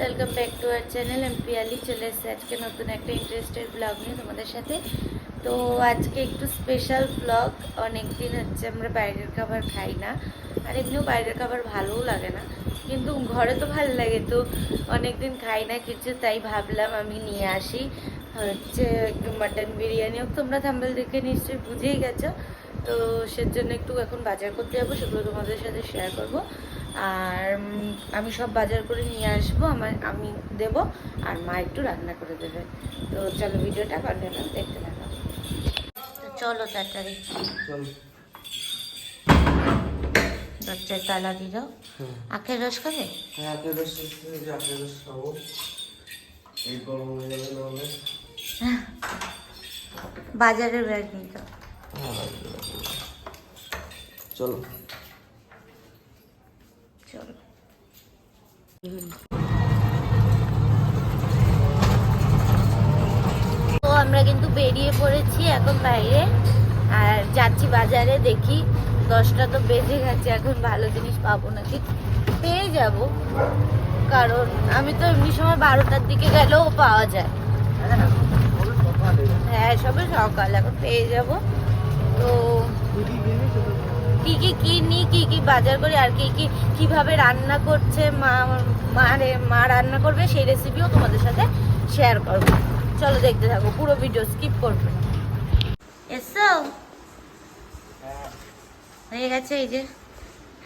Welcome back to our channel, আমি পিয়ালি চলে এসেছি আজকে নতুন একটা ইন্টারেস্টেড ব্লগ নিয়ে তোমাদের সাথে। তো আজকে একটু স্পেশাল ব্লগ অনেক দিন হচ্ছে আমরা বাইরের খাবার খাই না, আর এমনিও বাইরের খাবার ভালোও লাগে না, কিন্তু ঘরে তো ভালো লাগে তো অনেক দিন খাই না কিছু, তাই ভাবলাম আমি নিয়ে আসি, হচ্ছে একটু মাটন বিরিয়ানি হোক, তোমরা থাম্বেল দেখে নিশ্চয়ই বুঝেই গেছো, তো সেজন্য একটু এখন বাজার করতে যাব, সেগুলো তোমাদের সাথে শেয়ার করব। আর আমি সব বাজার করে নিয়ে আসব আমার আমি দেব আর মা একটু রান্না করে দেবে। তো চলো ভিডিওটা কন্টিনিউ দেখতে থাকো। তো চলো তাড়াতাড়ি। চল। দরজায় তালা হুম। আখের রস খাবে? হ্যাঁ আপনি রস এই রস খাব। এই গরম হয়ে যাবে নাহলে বাজারের ব্যাগ দাও হ্যাঁ চলো। চলো। তো আমরা কিন্তু বেরিয়ে পড়েছি এখন বাইরে। আর যাচ্ছি বাজারে, দেখি দশটা তো বেজে গেছে, এখন ভালো জিনিস পাবো নাকি? পেয়ে যাব। কারণ আমি তো এমনি সময় বারোটার দিকে গেলেও পাওয়া যায়। হ্যাঁ সবে সকাল, এখন পেয়ে যাব। তো কি কি কিনি কি কি বাজার করি আর কি কি, কীভাবে রান্না করছে মা মা রে- মা রান্না করবে সেই রেসিপিও তোমাদের সাথে শেয়ার করব। চলো দেখতে থাকো, পুরো ভিডিও স্কিপ করবে। এসো। হয়ে গেছে এই যে,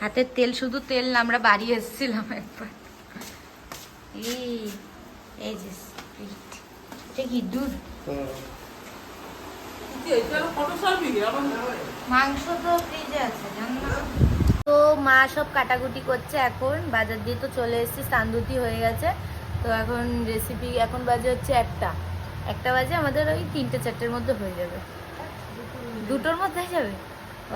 হাতের তেল, শুধু তেল না, আমরা বাড়ি এসেছিলাম একবার। এই এই যে। এটা কি দুধ মাংস তো মা সব কাটাকুটি করছে এখন। বাজার দিয়ে তো চলে এসেছি সান্দুতি হয়ে গেছে। তো এখন রেসিপি এখন বাজে হচ্ছে একটা। একটা বাজে আমাদের ওই তিনটে, চারটের মধ্যে হয়ে যাবে। দুটোর মধ্যে যাবে?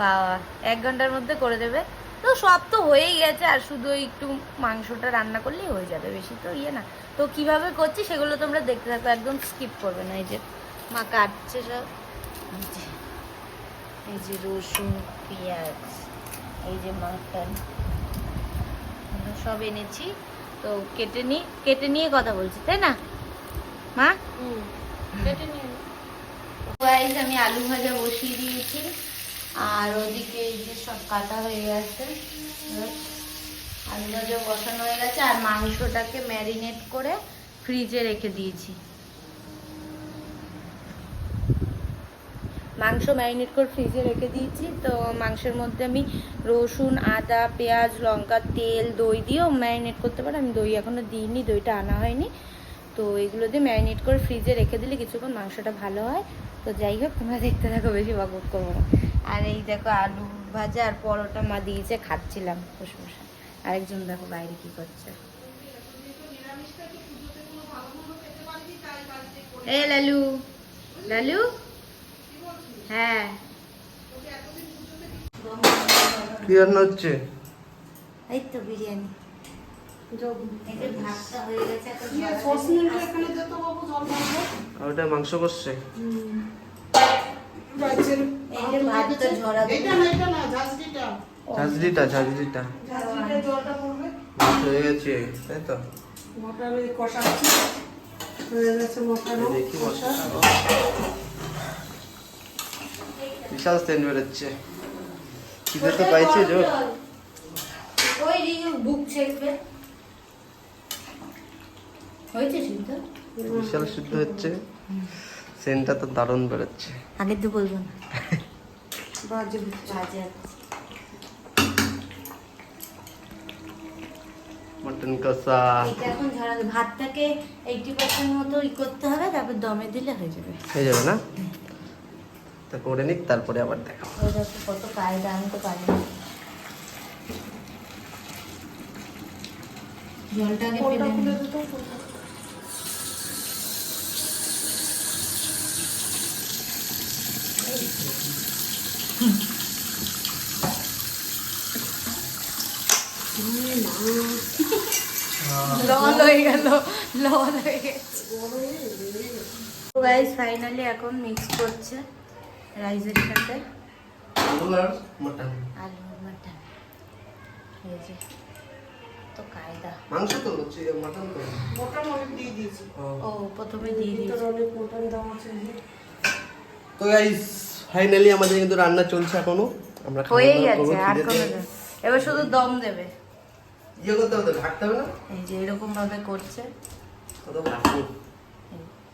বাবা, এক ঘণ্টার মধ্যে করে দেবে। তো সব তো হয়েই গেছে, আর শুধু একটু মাংসটা রান্না করলেই হয়ে যাবে, বেশি তো ইয়ে না। তো কীভাবে করছি সেগুলো তোমরা দেখতে থাকো, একদম স্কিপ করবে না এই যে। মা কাটছে সব। এই যে রসুন পেঁয়াজ এই যে মাটন সব এনেছি। তো কেটে নি কেটে নিয়ে কথা বলছি তাই না? মা? কেটে নিয়ে গাইস আমি আলু ভাজা বসিয়ে দিয়েছি। আর ওদিকে এই যে সব কাটা হয়ে গেছে। আলু ভাজা বসানো হয়ে গেছে। আর মাংসটাকে ম্যারিনেট করে ফ্রিজে রেখে দিয়েছি। মাংস ম্যারিনেট করে ফ্রিজে রেখে দিয়েছি। তো মাংসের মধ্যে আমি রসুন, আদা, পেঁয়াজ, লঙ্কা, তেল, দই দিয়েও ম্যারিনেট করতে পারো। আমি দই এখনও দিইনি, দইটা আনা হয়নি। তো এগুলো দিয়ে ম্যারিনেট করে ফ্রিজে রেখে দিলে কিছুক্ষণ মাংসটা ভালো হয়। তো যাই হোক, তোমরা দেখতে থাকো, বেশি বকবক করব না। আর এই দেখো আলু ভাজা আর পরোটা মা দিয়েছে খাচ্ছিলাম বসে বসে আরেকজন দেখো বাইরে কি করছে। এ লালু লালু? হ্যাঁ। কি রান্না হচ্ছে? এই তো বিরিয়ানি। হয়ে গেছে ওটা মাংস করছে? ঝাঁঝরিটা। ঝাঁঝরিটা হয়ে গেছে তাই তো? এই দেখি মশলা বিশাল সেন্ট বেরোচ্ছে। খিদে তো পাইছে জোর। ওই বুক ছেড়বে হয়েছে সিদ্ধ? বিশাল শুদ্ধ হচ্ছে। সেন্টটা তো দারুণ বেরোচ্ছে। আগে তো বলব না। বাজে বাজে মটন কষা। এখন ঝরা ভাতটাকে এইটি পার্সেন্ট মতো ই করতে হবে তারপর দমে দিলে হয়ে যাবে। হয়ে যাবে না? তা করে নিক তারপরে আবার দেখা কত কায়দা আমি তো পারি জলটাকে ফেলে লল হয়ে গেল লল হয়ে গেছে। ফাইনালি এখন মিক্স করছে। রাইসের সাথে? আলু আর মটন। আলু মাটন। এই যে কত কায়দা। মাংস তো হচ্ছে মাটন তো। মটন অনেক দিয়ে দিয়েছি। ও। প্রথমে দিয়ে ভিতরে অনেক মটন দেওয়া আছে তো গাইস ফাইনালি আমাদের কিন্তু রান্না চলছে এখনও। আমরা করব, গেছে আর কোনো এবার শুধু দম দেবে। ইয়ে করতে হবে তো, ঢাকতে হবে না? এই যে এরকম ভাবে করছে। কত ঢাকবো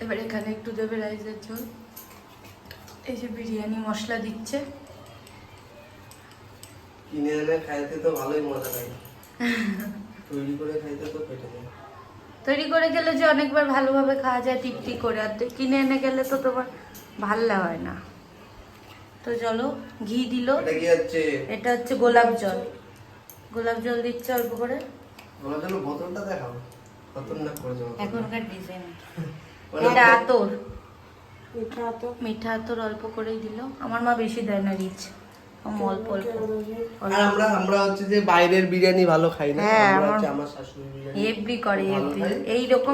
এবার এখানে একটু দেবে রাইসের ঝোল। এই যে বিরিয়ানি মশলা দিচ্ছে। কিনে এনে খাইতে তো ভালোই মজা লাগে। তৈরি করে খাইতে তো পেটে যায় তৈরি করে গেলে যে অনেকবার ভালোভাবে খাওয়া যায় টিপটি করে। আর কিনে এনে গেলে তো তোমার ভাল্লা হয় না। তো চলো ঘি দিল। এটা কি হচ্ছে? এটা হচ্ছে গোলাপ জল। গোলাপ জল দিচ্ছে অল্প করে। ওনার জন্য বোতলটা দেখাও। খতরনাক করে যাব এখনকার ডিজাইন মানে এটা আতর। মিঠা তো মিঠা আতর অল্প করেই দিল। আমার মা বেশি দেয় না রিচ। অল্প অল্প। আর আমরা আমরা হচ্ছে যে বাইরের বিরিয়ানি ভালো খাই না হ্যাঁ, আমরা আমার- হচ্ছে আমার শাশুড়ি বিরিয়ানি এভরি করে এভরি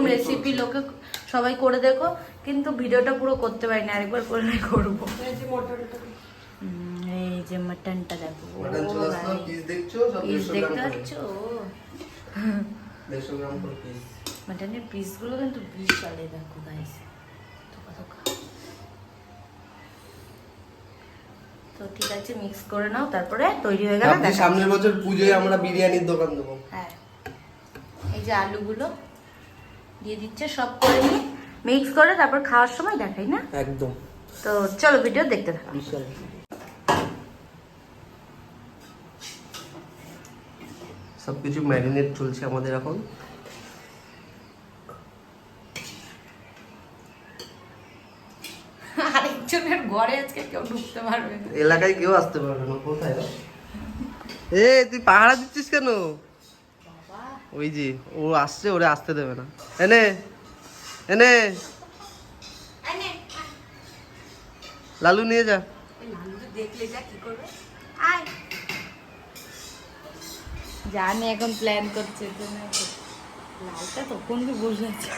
রেসিপি লোকে সবাই করে দেখো কিন্তু ভিডিওটা পুরো করতে পারি না আরেকবার করলে করব। এই যে মটনটা। হুম, এই যে মাটনটা দেখো। মাটন চলে আসলো পিস দেখছ? সব পিস দেড়শো গ্রাম দেখতে পাচ্ছ? গ্রাম করে পিস মাটনের পিসগুলো কিন্তু বিশাল দেখো গাইস তো কত খা- তো ঠিক আছে মিক্স করে নাও তারপরে তৈরি হয়ে গেল সামনের বছর পুজোয় আমরা বিরিয়ানির দোকান দেবো। হ্যাঁ। এই যে আলুগুলো দিয়ে দিচ্ছে সব করে নিয়ে মিক্স করে তারপর খাওয়ার সময় দেখাই না? একদম। তো চলো ভিডিও দেখতে থাকো। বিশাল। সবকিছু ম্যারিনেট চলছে আমাদের এখন। আরেকজনের ঘরে আজকে কেউ ঢুকতে পারবে না। এলাকায় কেউ আসতে পারবে না কোথায় এ তুই পাহারা দিচ্ছিস কেন? ওই যে ও আসছে ওরে আসতে দেবে না। এনে এনে লালু নিয়ে যা। দেখলে যা কি করবে? আয়। জানি এখন প্ল্যান করছে তো না তো। লালটা তখন কি বসে আছে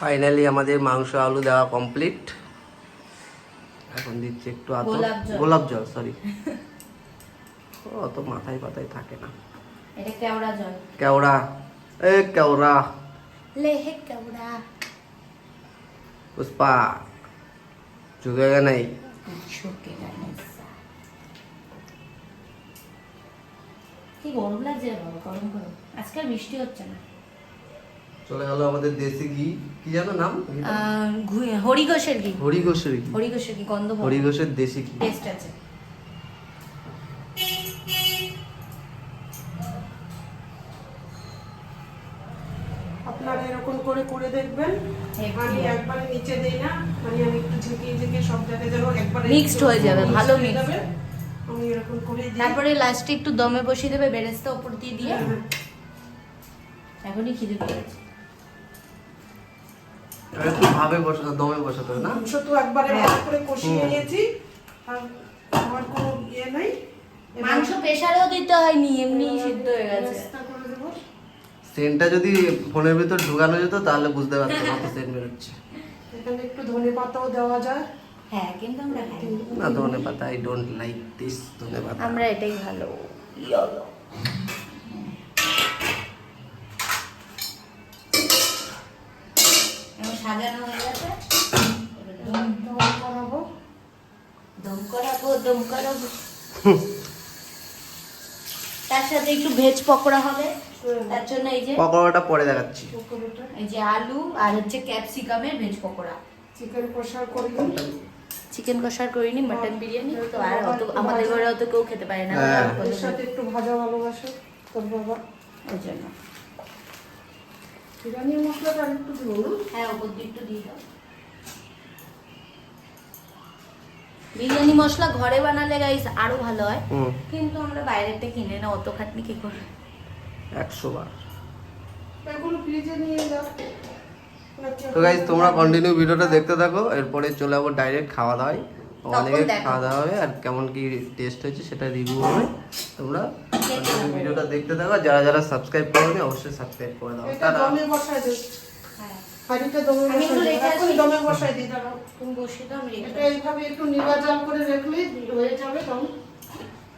ফাইনালি আমাদের মাংস আলু দেওয়া কমপ্লিট এখন দিচ্ছি একটু আতর গোলাপ জল। গোলাপ জল সরি অত মাথায় পাতায় থাকে না এটা কেওড়া জল কেওড়া এ কেওড়া লেহে কেওড়া पुष्पा झुकेगा नहीं ঝুঁকে গেছে কি গরম লাগছে রে বাবা গরম গরম আজকাল বৃষ্টি হচ্ছে না চলে গেল আমাদের দেশি ঘি। কি জানো নাম? আহ, ঘু- হরিঘোষের ঘি। হরি ঘোষের ঘি। হরিঘোষের ঘি গন্ধ হরি ঘোষের দেশি ঘি। টেস্ট আছে। আপনারা এরকম করে করে দেখবেন। আমি একবারে নিচে দেই না মানে আমি একটু ঝেঁকিয়ে ঝেঁকিয়ে সব জায়গায় যেন একবারে Mixed হয়ে যাবে, ভালো। হবে। আমি এরকম করে দিই। তারপরে লাস্টে একটু দমে বসিয়ে দেবে বেরেস্তা উপর দিয়ে দিয়ে। হ্যাঁ, এখনই খিদে পেয়েছে ভাবে বসাতে দমে বসাতে না মাংস তো একবারে হ্যাঁ। ভালো করে কষিয়ে। নিয়েছি আর আমার কোনো ইয়ে নাই মাংস প্রেসারেও দিতে হয়নি এমনি সিদ্ধ হয়ে গেছে। সেন্টটা যদি ফোনের ভিতর ঢুকানো যেত তাহলে বুঝতে পারতাম কত সেন্ট বেরোচ্ছে এখানে একটু ধনে পাতাও দেওয়া যায় হ্যাঁ কিন্তু আমরা। না ধনে পাতা আই ডোন্ট লাইক দিস ধনে পাতা আমরা এটাই ভালো ইয়লো এখন সাজানো হয়ে গেছে এবার দম দম করাবো দম করাবো দম করাবো তার সাথে একটু ভেজ পকোড়া হবে। তার জন্য এই যে পকোড়াটা পরে দেখাচ্ছি। এই যে আলু আর হচ্ছে ক্যাপসিকামের ভেজ পকোড়া। চিকেন কষা করি চিকেন কষার করিনি মাটন বিরিয়ানি। তো আর অত আমাদের ঘরে অত কেউ খেতে পারে না হ্যাঁ। এর সাথে একটু ভাজা ভালোবাসে তোর বাবা। ওই জন্য। বিরিয়ানি মশলাটা একটু না হ্যাঁ ওপর দিয়ে একটু দিয়ে দাও। বিরিয়ানি মশলা ঘরে বানালে গাইস আরও ভালো হয়। হুম। কিন্তু আমরা বাইরেতে কিনে না অত খাটনি কি করে? একশো বার। এগুলো ফ্রিজে নিয়ে যাও। তো গাইজ তোমরা কন্টিনিউ ভিডিওটা দেখতে থাকো এরপরে চলে যাব ডাইরেক্ট খাওয়া দাওয়ায়। অনেকে খাওয়া দাওয়া হবে আর কেমন কি টেস্ট হয়েছে সেটা রিভিউ হবে। তোমরা ভিডিওটা দেখতে থাকো। যারা যারা সাবস্ক্রাইব করোনি অবশ্যই সাবস্ক্রাইব করে দাও। টাটা। হাঁড়িটা দমে বসাই দমে বসাই দিই। দাঁড়াও তুমি বসে দাও আমি রেখে এটা এইভাবে একটু নিবা জাল করে রাখলে হয়ে যাবে তখন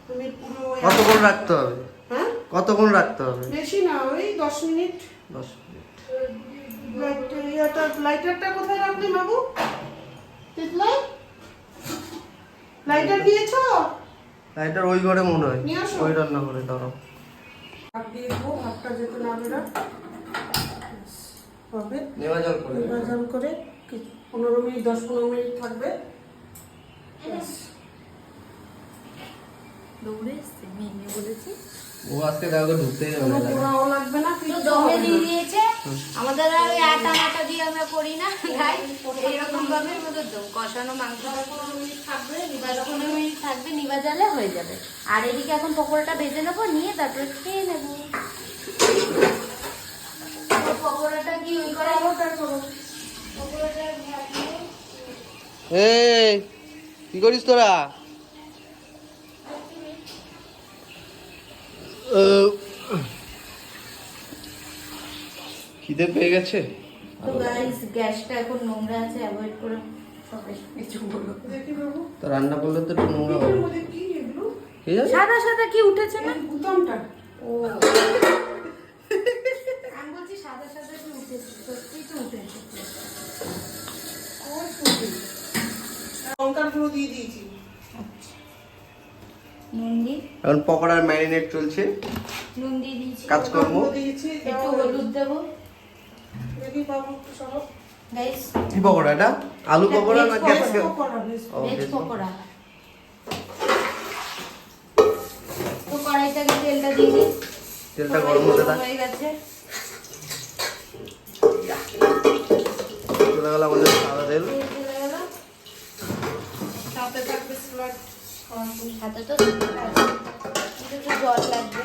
তুমি ওই- কতক্ষণ রাখতে হবে? হ্যাঁ? কতক্ষণ রাখতে হবে? বেশি না ওই দশ মিনিট। দশ মিনিট। লাইটারটা কোথায় রাখলি বাবু? তিতলাই লাইটার নিয়েছো লাইটার ওই ঘরে মনে হয়। নিয়ে আসো। ওই রান্না করে ধরো ভাত দিয়ে দেবো ভাতটা যেতে না বেরা হবে করে করে কি- পনেরো মিনিট দশ পনেরো মিনিট থাকবে। দৌড়ে মেয়ে বলেছি। ও আজকে না। পোড়াও লাগবে না তো কিছু দমে দিয়ে দিয়েছে। আমাদের আর ওই আটা মাটা দিয়ে আমরা করি না গাই এইরকম ভাবে আমাদের কষানো মাংস। পনেরো মিনিট থাকবে দশ পনেরো মিনিট থাকবে নিবা জালে হয়ে যাবে। আর এদিকে এখন পকোড়াটা ভেজে নেব নিয়ে তারপরে খেয়ে নেব তো পকোড়াটা কি ওই করে ওটা করো পকোড়াটা ভাজবো। এই কি করিস তোরা? খিদে পেয়ে গেছে? তো গাইস গ্যাসটা এখন নোংরা আছে অ্যাভয়েড করে তো রান্না করলে তো একটু নোংরা হবে। সাদা সাদা কি উঠেছে না? বুতামটা। ও আমি বলছি সাদা সাদা কি উঠেছে সত্যি তো উঠেছে ওই ফুটে লঙ্কার দিয়ে দিয়েছি। নুন দিই এখন পকোড়ার ম্যারিনেট চলছে। নুন দিয়ে দিয়েছি। কাজকর্ম দিয়েছি একটু হলুদ দেবো। দেখি বাবু একটু সরো। গাইস কি পকোড়া এটা? আলু পকোড়া না capsicum pakora? Veg veg pakora. তো কড়াইটাকে তেলটা দিয়ে দিই। তেলটা গরম হতে থাক। হয়ে গেছে। চলে গেল আমাদের সাদা তেল তেল চলে গেল সাথে হাতে তো একটু জল লাগবে।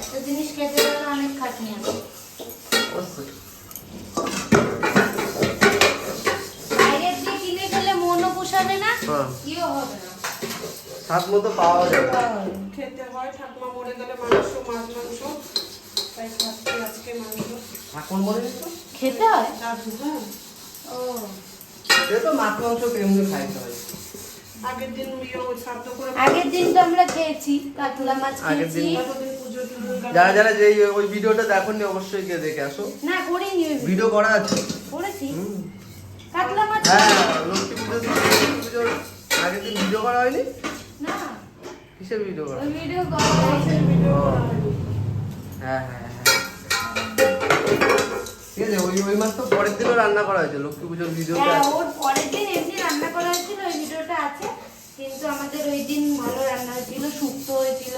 একটা জিনিস খেতে গেলে অনেক খাটনি আছে। অবশ্যই। বাইরে দিয়ে কিনে খেলে মনও পোষাবে না হ্যাঁ। হবে না। স্বাদ মতো পাওয়া যাবে খেতে হয় ঠাকুমা মরে গেলে মাংস মাছ মাংস। তাই খাচ্ছি আজকে মাংস। মনে নেই তো? খেতে হয়? ও। সে তো মাছ মাংস এমনি খাইতে হয়? আগের দিন আগের দিন তো আমরা খেয়েছি কাতলা মাছ আগের খেয়েছি। পুজো। যারা যারা যে ওই ভিডিওটা দেখেননি অবশ্যই গিয়ে দেখে আসো। না করিনি ভিডিও। করা আছে? করেছি। কাতলা মাছ হ্যাঁ লক্ষ্মী পুজো লক্ষ্মী পুজোর আগের দিন ভিডিও করা হয়নি? না। কিসের ভিডিও করা? ওই ভিডিও করা হ্যাঁ হ্যাঁ হ্যাঁ। ঠিক আছে ওই ওই মাস তো পরের দিনও রান্না করা হয়েছে লক্ষ্মী পুজোর ভিডিওটা হ্যাঁ ওর পরের দিন এমনি রান্না করা হয়েছিল ওই ভিডিওটা আছে। কিন্তু আমাদের ওই দিন ভালো রান্না হয়েছিল শুক্তো হয়েছিল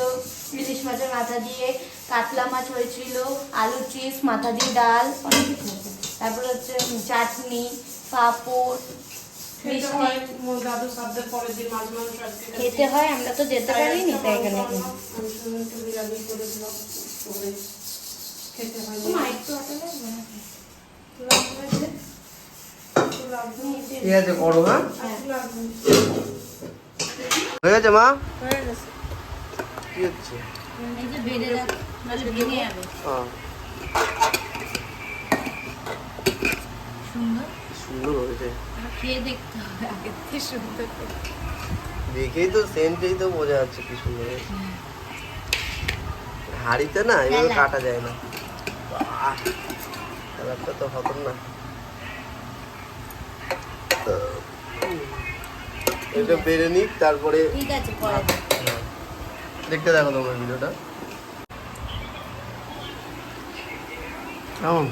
ইলিশ মাছের মাথা দিয়ে কাতলা মাছ হয়েছিল আলু চিপস মাথা দিয়ে ডাল অনেক কিছু তারপর হচ্ছে চাটনি পাঁপড় খেতে হয় খেতে। হয় আমরা তো যেতে পারিনি তাই এখানে খেতে হয়। মা, একটু আটা ঠিক আছে করো হ্যাঁ? হ্যাঁ। গেছে মা? হয়ে গেছে। কি হচ্ছে? এই যে বেড়ে রাখ নাহলে ভেঙে যাবে। হ্যাঁ। সুন্দর? সুন্দর হয়েছে। খেয়ে দেখতে হবে আগের থেকে সুন্দর দেখেই তো সেন্টেই তো বোঝা যাচ্ছে কি সুন্দর হাড়িতে না এগুলো কাটা যায় না। বাহ, কালারটা তো হতন না এটা বেড়ে নিক তারপরে। দেখতে দেখো তোমার ভিডিওটা কেমন?